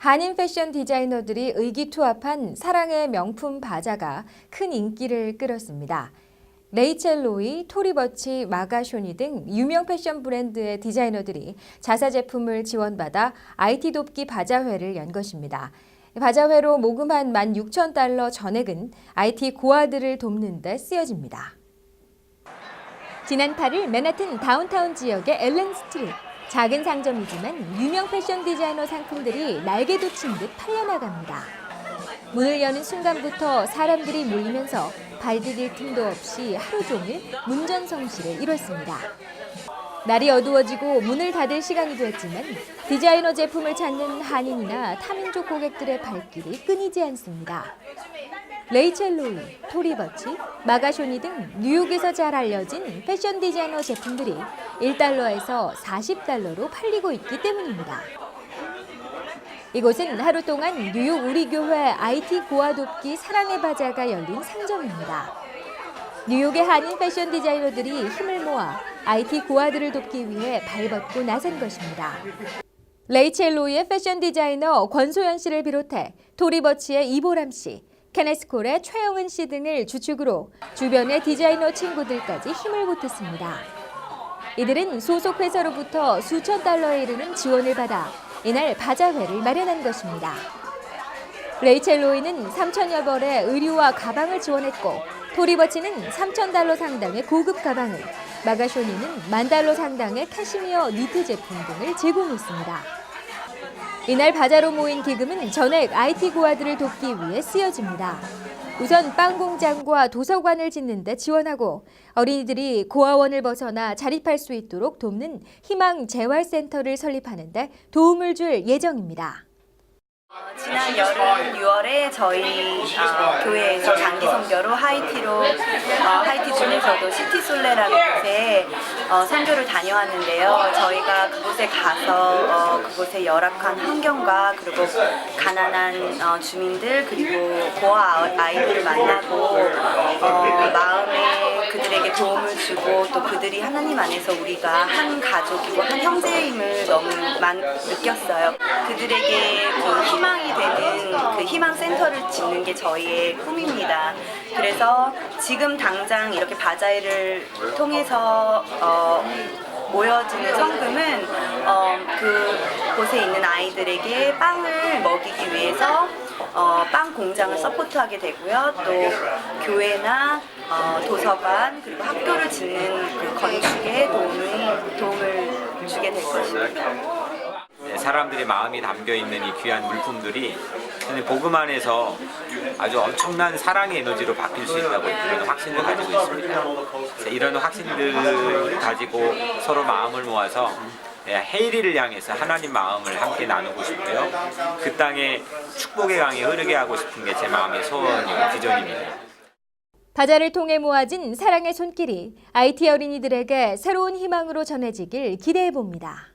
한인 패션 디자이너들이 의기투합한 사랑의 명품 바자가 큰 인기를 끌었습니다. 레이첼 로이, 토리버치, 마가쇼니 등 유명 패션 브랜드의 디자이너들이 자사 제품을 지원받아 IT 돕기 바자회를 연 것입니다. 바자회로 모금한 16,000달러 전액은 IT 고아들을 돕는 데 쓰여집니다. 지난 8일 맨하튼 다운타운 지역의 엘렌 스트리트. 작은 상점이지만 유명 패션 디자이너 상품들이 날개 돋친 듯 팔려나갑니다. 문을 여는 순간부터 사람들이 몰리면서 발 디딜 틈도 없이 하루 종일 문전성시를 이뤘습니다. 날이 어두워지고 문을 닫을 시간이 됐지만 디자이너 제품을 찾는 한인이나 타민족 고객들의 발길이 끊이지 않습니다. 레이첼 로이, 토리 버치, 마가쇼니 등 뉴욕에서 잘 알려진 패션 디자이너 제품들이 1달러에서 40달러로 팔리고 있기 때문입니다. 이곳은 하루 동안 뉴욕 우리교회 IT 고아 돕기 사랑의 바자가 열린 상점입니다. 뉴욕의 한인 패션 디자이너들이 힘을 모아 IT 고아들을 돕기 위해 발벗고 나선 것입니다. 레이첼 로이의 패션 디자이너 권소연 씨를 비롯해 토리 버치의 이보람 씨, 케네스콜의 최영은 씨 등을 주축으로 주변의 디자이너 친구들까지 힘을 보탰습니다. 이들은 소속 회사로부터 수천 달러에 이르는 지원을 받아 이날 바자회를 마련한 것입니다. 레이첼 로이는 3천여 벌의 의류와 가방을 지원했고 토리버치는 3천 달러 상당의 고급 가방을 마가쇼니는 만 달러 상당의 캐시미어 니트 제품 등을 제공했습니다. 이날 바자로 모인 기금은 전액 IT 고아들을 돕기 위해 쓰여집니다. 우선 빵 공장과 도서관을 짓는 데 지원하고 어린이들이 고아원을 벗어나 자립할 수 있도록 돕는 희망 재활센터를 설립하는 데 도움을 줄 예정입니다. 지난 여름 6월에 저희 어, 교회에서 장기 선교로 하이티로 어, 하이티 중에서도 시티솔레라는 곳에 어, 선교를 다녀왔는데요. 저희가 그곳에 가서 어, 그곳의 열악한 환경과 그리고 가난한 어, 주민들 그리고 고아 아이들을 만나고 어, 마음에 그들에게 도움을 주고 또 그들이 하나님 안에서 우리가 한 가족이고 한 형제임을 너무 많, 느꼈어요. 그들에게 그 희망이 되는 그 희망 센터를 짓는 게 저희의 꿈입니다. 그래서 지금 당장 이렇게 바자회를 통해서 어, 모여지는 성금은 어, 그 곳에 있는 아이들에게 빵을 먹이기 위해서 어, 빵 공장을 서포트하게 되고요. 또 교회나 어, 도서관 그리고 학교를 짓는 그 건축에 도움을, 도움을 주게 될 것입니다. 네, 사람들의 마음이 담겨 있는 이 귀한 물품들이 저는 복음 안에서 아주 엄청난 사랑의 에너지로 바뀔 수 있다고 그런 확신을 가지고 있습니다. 이런 확신들 가지고 서로 마음을 모아서 네, 헤이리를 향해서 하나님 마음을 함께 나누고 싶고요. 그 땅에 축복의 강이 흐르게 하고 싶은 게 제 마음의 소원이고 비전입니다. 바자를 통해 모아진 사랑의 손길이 IT 어린이들에게 새로운 희망으로 전해지길 기대해 봅니다.